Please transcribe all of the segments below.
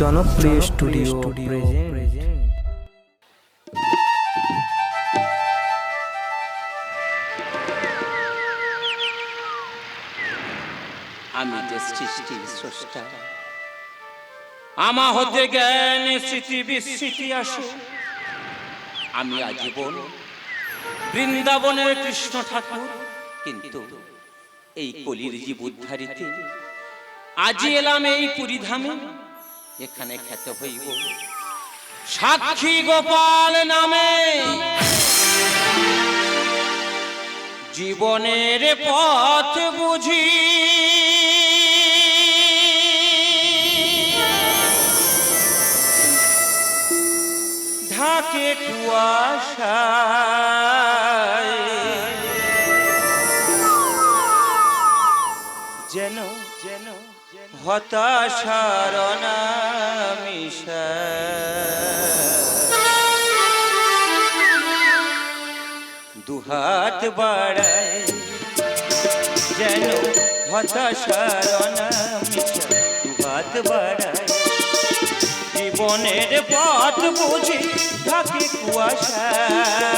জনপ্রিয় studio present আমি যে সৃষ্টির স্রষ্টা। আমা হতে জ্ঞান স্মৃতি বিস্মৃতি আসে। আমি আজীবন বৃন্দাবনের কৃষ্ণ ঠাকুর। কিন্তু এই কলির জীব উদ্ধারিতে আজি এলাম এই পুরীধামে এখানে খ্যাত হইব। সাক্ষী গোপাল নামে। জীবনের পথ বুঝি। ঢাকে কুয়াশায় হতাশার অনামিশা। দুহাত বাড়ায় যেন হতাশার অনামিশা। দুহাত বাড়ায় জীবনের পথ বুঝি থাকে কুয়াশায়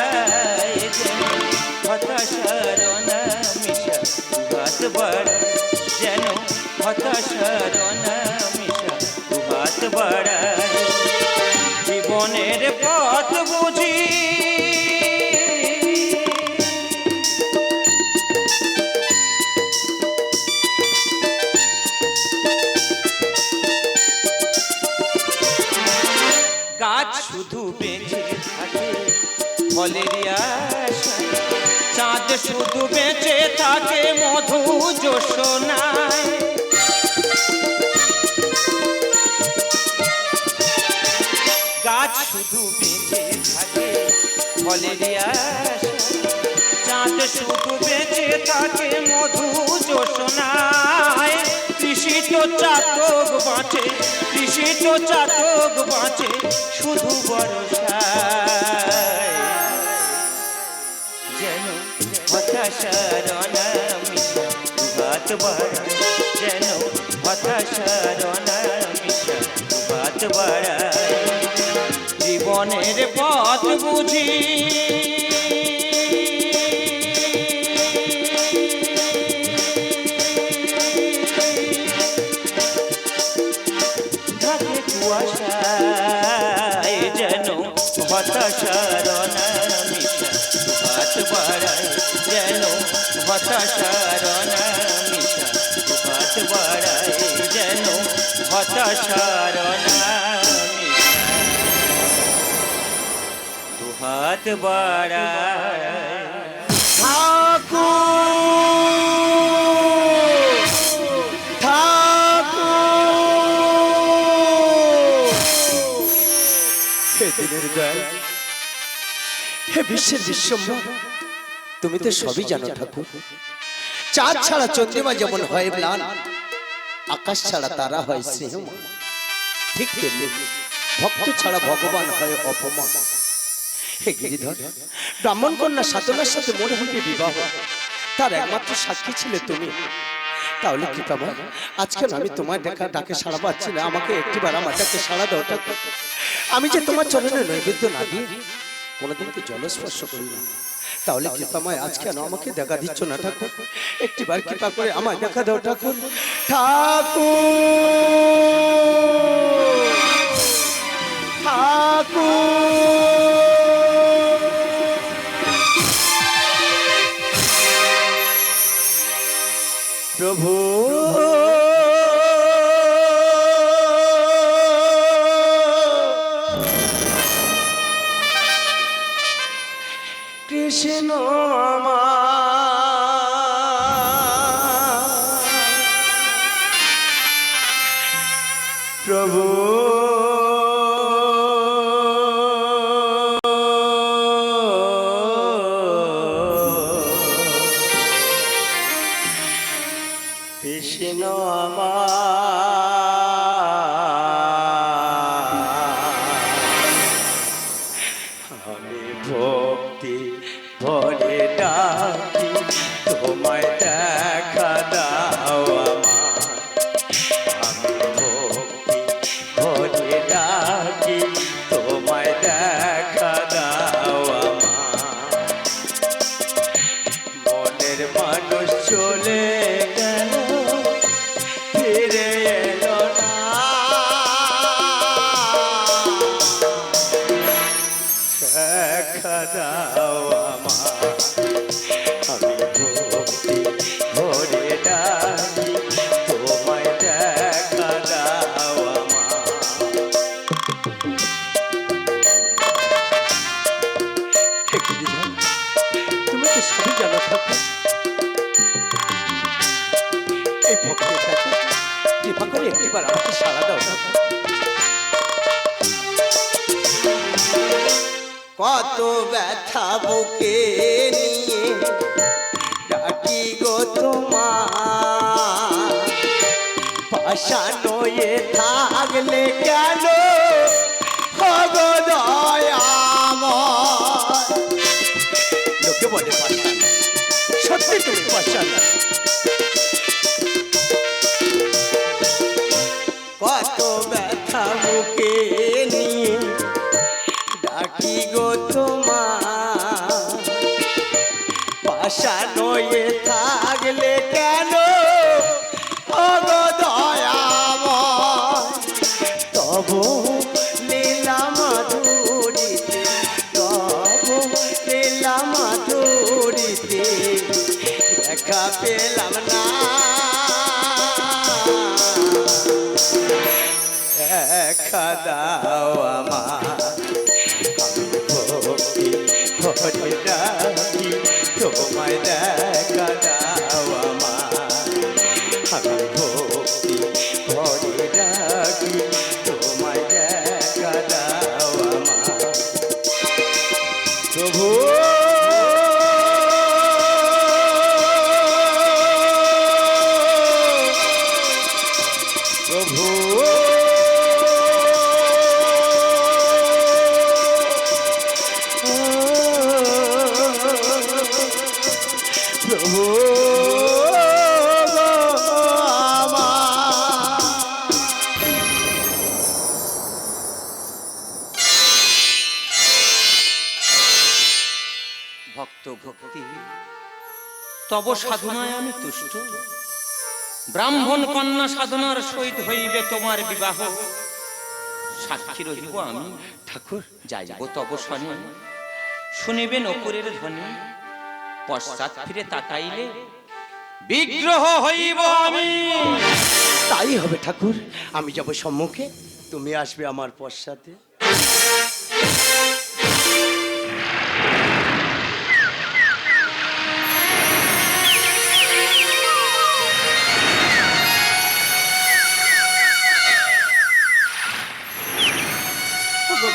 হতাশার অনামিশা। দুহাত বাড়ায় হতাশার অনামিশা জীবনের পথ বুঝি। গাছ শুধু বেঁচে থাকে, ফলের আশায় চাঁদ শুধু বেঁচে থাকে, মধু যোশনায় গাছ শুধু বেঁচে থাকে ফলের চাঁদ শুধু বেঁচে থাকে, মধু যোশনায় কৃষিত চাতক বাঁচে কৃষিত চাতক বাঁচে, শুধু বরসায় যেন হতাশার অনামিশা ভাত বাড়ায়, যেন বাড়ায়। জীবনের পথ বুঝি। কুয়াশায় যেন হতাশার অনামিশা হাত বাড়ায় যেন হতাশার অনামিশা হাত বাড়ায় যেন হতাশার দুহাত বাড়ায়। ঠাকুর ঠাকুর হে দিনের গায় হে বিশ্বের বিশ্বম্ভর তুমি তো সবই জানো ঠাকুর চাঁদ ছাড়া চন্দ্রিমা যেমন হয় ম্লান আকাশ ছাড়া তারা হয় স্নেহময় ঠিক ভক্ত ছাড়া ভগবান হয় অপমান ব্রাহ্মণ কন্যা সাধনার সাথে মনে হবে বিবাহ। তার একমাত্র সাক্ষী ছিলে তুমি। তাহলে কি পাবো? আজকে আমি তোমার দেখা ডাকে সাড়া পাচ্ছি না। আমাকে একটিবার আমার ডাকে সাড়া দাও আমি যে তোমার চরণে নৈবেদ্য না দিয়ে কোনোদিন তো জলস্পর্শ করি না। তাহলে কৃপাময় আজ কেন আমাকে দেখা দিচ্ছ না ঠাকুর? একটিবার কৃপা করে আমায় দেখা দাও ঠাকুর। ঠাকুর! ঠাকুর! কৃষ্ণ আমি ভক্তি ভরে ডাকি, তোমায় দেখা দাও আমি ভক্তি ভরে ডাকি, তোমায় দেখা দাও আমার। মনের মানুষ চলে গেল। একটিবার আমাকে সাড়া দাও কত ব্যথা বুকে নিয়ে ডাকি গো তোমার। পাশানোয়ে থাকলে কেন? লোকে বলে পাশান সত্যি তুমি পেলাম না। দেখা দাও আমার তোমায় দেখা দাও আমার আমি ভক্তি ভরে ডাকি তোমায় দেখা দাও আমার প্রভু ভক্ত ভক্তি তব সাধনায় আমি তুষ্ট। ব্রাহ্মণ কন্যা সাধনার সহিত হইবে তোমার বিবাহ। সাক্ষী রহিব আমি। ঠাকুর, যাইব তব শনি। শুনিবেন অপুরের ধ্বনি। পশ্চাৎ ফিরে তাকাইলে বিগ্রহ হইব আমি। তাই হবে ঠাকুর। আমি যাব সম্মুখে। তুমি আসবে আমার পশ্চাতে।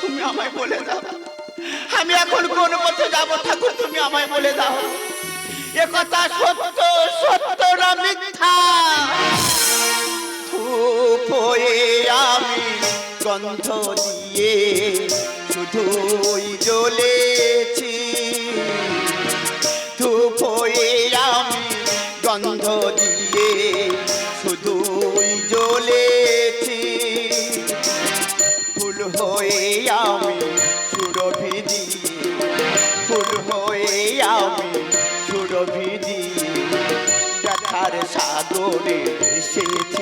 তুমি আমায় বলে দাও। আমি এখন কোন পথে যাব? ঠাকুর, তুমি আমায় বলে দাও। এ কথা সত্য সত্য না মিথ্যা? ধূপ হয়ে আমি গন্ধ দিয়ে শুধুই জ্বলেছি। ধূপ হয়ে আমি গন্ধ দিয়ে শুধুই আমি সুরভি ফুল হয়ে আমি সুরভি দিয়ে ব্যথার সাগরে ভেসেছি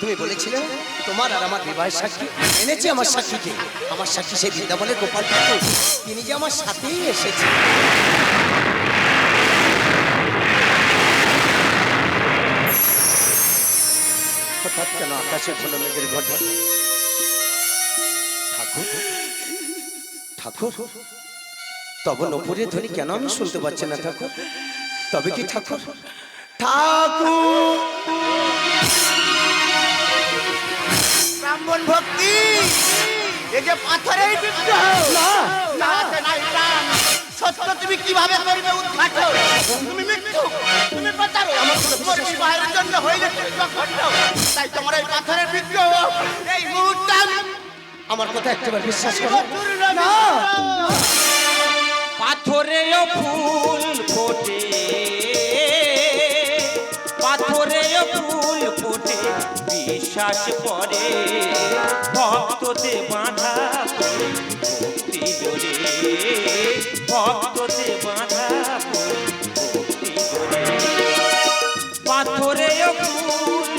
তুমি বলেছিলে তোমার আর আমার সাক্ষী। আমার সাক্ষীকে। আমার সাক্ষী গোপাল ঠাকুর। তিনি যে আমার সাথেই এসেছে। হঠাৎ কেন ঘটনা ঠাকুর ঠাকুর, তব নপুরের ধ্বনি কেন আমি শুনতে পাচ্ছি না, ঠাকুর? তবে কি ঠাকুর? ঠাকুর ব্রাহ্মণ ভক্তি! এ যে না নাই সত্য তুমি কীভাবে করবে উদ্ঘাটন? তুমি মৃত্যু তুমি তোমার বিবাহের জন্য হইলে তাই তোমার এই পাথরের বিগ্রহ এই মুহূর্তে আমার কথা একবার বিশ্বাস করো। না। পাথরেও ফুল বিশ্বাস করে। ভক্ততে বাঁধা ভক্তি জোরে ভক্ততে বাঁধা পাথরেও ফুল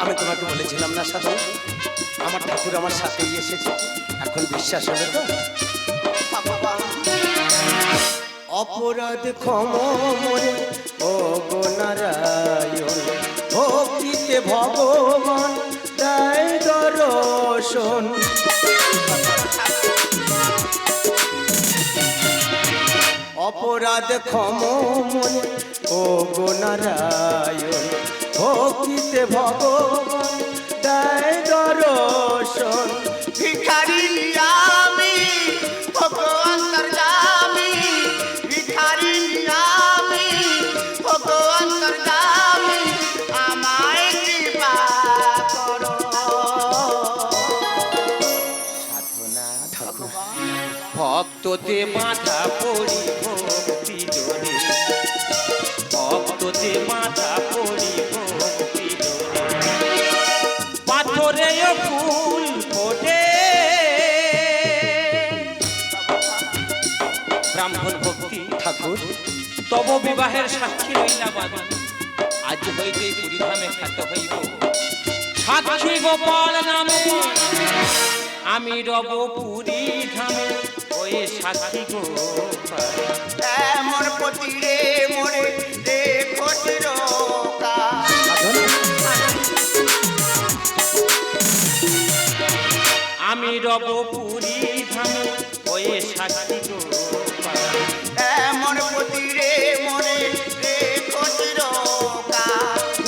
আমি তোমাকে বলেছিলাম না সাধু? আমার ঠাকুর আমার সাথেই এসেছে। এখন বিশ্বাস হবে তো? অপরাধ ক্ষম মরে ও গো নারায়ণ, ভক্তিতে ভগবান দেয় দর্শন। অপরাধ ক্ষম মনে, ও গো নারায়ণ, ভক্তিতে ভগবান দেয় দর্শন। ভিখারি ভক্ততে বাঁধা পড়ি ভক্তি জোরে ভক্ততে বাঁধা পড়ি ভক্তি জোরে পাথরে ফুল ফোটে। ব্রাহ্মণ ভক্তি ঠাকুর, তব বিবাহের সাক্ষী রইলা বাবা আজ হইতে পুরীধামে খ্যাত হইব। সাক্ষী গোপাল নামে। আমি রব পুরী সাক্ষী গোপাল এমন আমি রব ধামে সাক্ষী গোপাল এমন পতিরে মোরে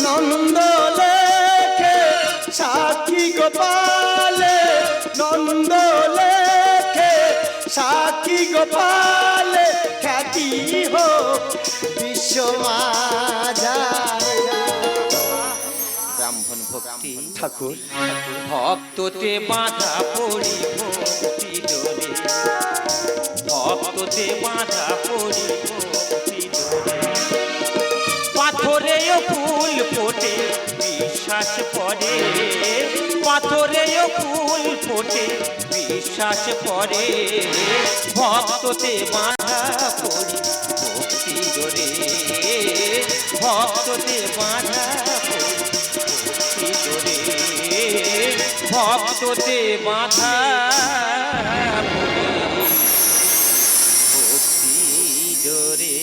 নন্দ লেখে গোপালে, নন্দ লেখে সাক্ষী গোপাল খ্যাতি হো বিশ্ব ব্রাহ্মণ ভক্তি। ঠাকুর। ভক্ততে বাধা পড়ি ভক্তি জোরে। ভক্ততে বাধা পড়ি করে পাথরেও ফুল ফোটে, বিশ্বাস করে ভক্ততে বাঁধা পড়ি, ভক্তি জোরে, ভক্ততে বাঁধা ভক্তি জোরে, ভক্ততে বাঁধা ভক্তি জোরে।